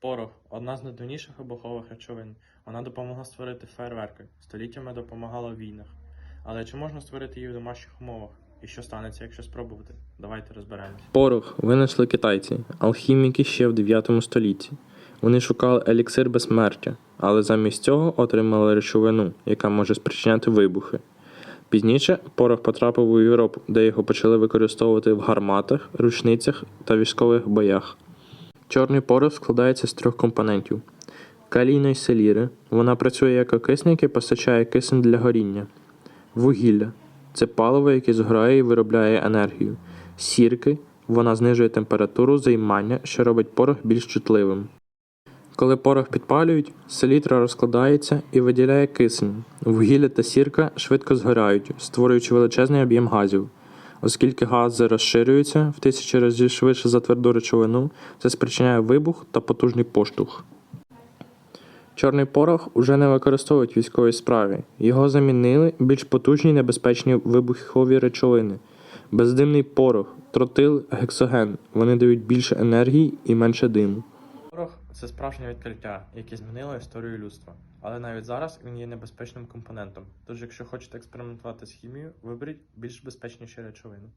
Порох одна з найдавніших вибухових речовин. Вона допомогла створити фейерверки, століттями допомагала в війнах. Але чи можна створити її в домашніх умовах? І що станеться, якщо спробувати? Давайте розберемось. Порох винайшли китайці, алхіміки ще в 9 столітті. Вони шукали еліксир безсмертя, але замість цього отримали речовину, яка може спричиняти вибухи. Пізніше порох потрапив у Європу, де його почали використовувати в гарматах, рушницях та військових боях. Чорний порох складається з трьох компонентів: калійної селіри. Вона працює як окисник і постачає кисень для горіння. Вугілля це паливо, яке згорає і виробляє енергію. Сірки вона знижує температуру займання, що робить порох більш чутливим. Коли порох підпалюють, селітра розкладається і виділяє кисень. Вугілля та сірка швидко згорають, створюючи величезний об'єм газів. Оскільки гази розширюються в тисячі разів швидше за тверду речовину, це спричиняє вибух та потужний поштовх. Чорний порох уже не використовують військовій справі. Його замінили більш потужні небезпечні вибухові речовини. Бездимний порох, тротил, гексоген. Вони дають більше енергії і менше диму. Це справжнє відкриття, яке змінило історію людства. Але навіть зараз він є небезпечним компонентом. Тож, якщо хочете експериментувати з хімією, виберіть більш безпечніші речовини.